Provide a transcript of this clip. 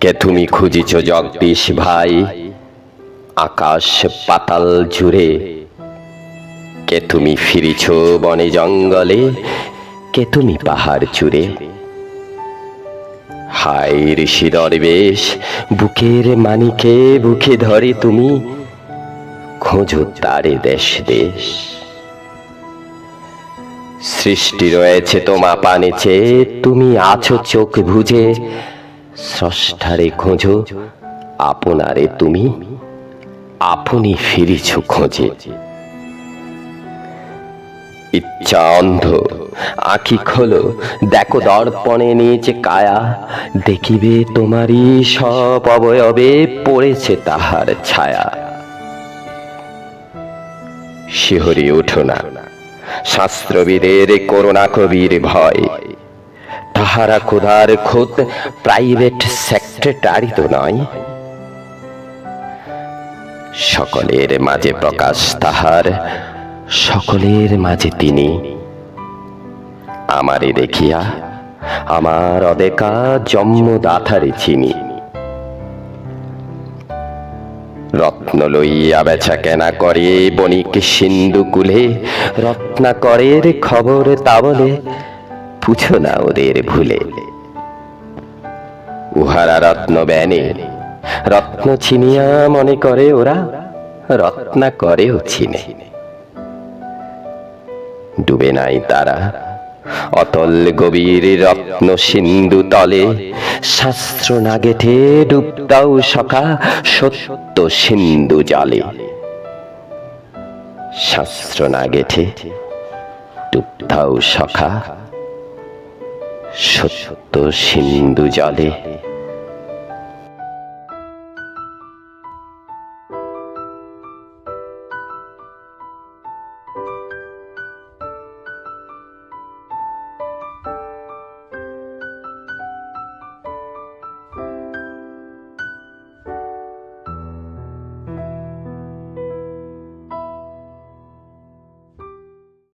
কে তুমি খুঁজিছ জগদীশ ভাই? আকাশ পাতাল জুড়ে। কে তুমি ফিরিছ বনে জঙ্গলে? কে তুমি পাহাড় চূড়ে? হায় ঋষি দরবেশ, বুকের মানিকে বুকে ধরে তুমি। খোঁজো তারে দেশ দেশ। সৃষ্টি রয়েছে তোমা পানেছে তুমি আছো চোখ বুঝে। স্রষ্টারে খোঁজো, আপনারে তুমি আপনি ফিরিছ খোঁজে। ইচ্ছা অন্ধ আঁখি খোলো, দেখো দর্পণে নিচে কায়া। দেখিবে তোমারই সব অবয়বে পড়েছে তাহার ছায়া। শিহরি উঠো না। শাস্ত্রবিদের করোনা কবির ভয়। তাহারা খোদার খোদ প্রাইভেট সেক্রেটারি তো নয়। সকলের মাঝে প্রকাশ তাহার, সকলের মাঝে তিনি। আমারে দেখিয়া আমার অদেকা জন্মদাথারে চিনি। রত্ন লইয়া বেচা কেনা করে বণিক সিন্ধু কুলে। রত্নাকরের খবর তা বলে পুছো না ওদের ভুলে। উহারা রত্ন ব্যানে রত্ন ছিনিয়া মনে করে ওরা রত্না করেও চিনে। ডুবে নাই তারা। অতল গভীর রত্ন সিন্ধু তলে, শাস্ত্র না গেথে ডুবতাও সখা সত্য সিন্ধু জলে। শাস্ত্র না গেথে ডুবতাও সখা সত্য সিন্ধু জলে।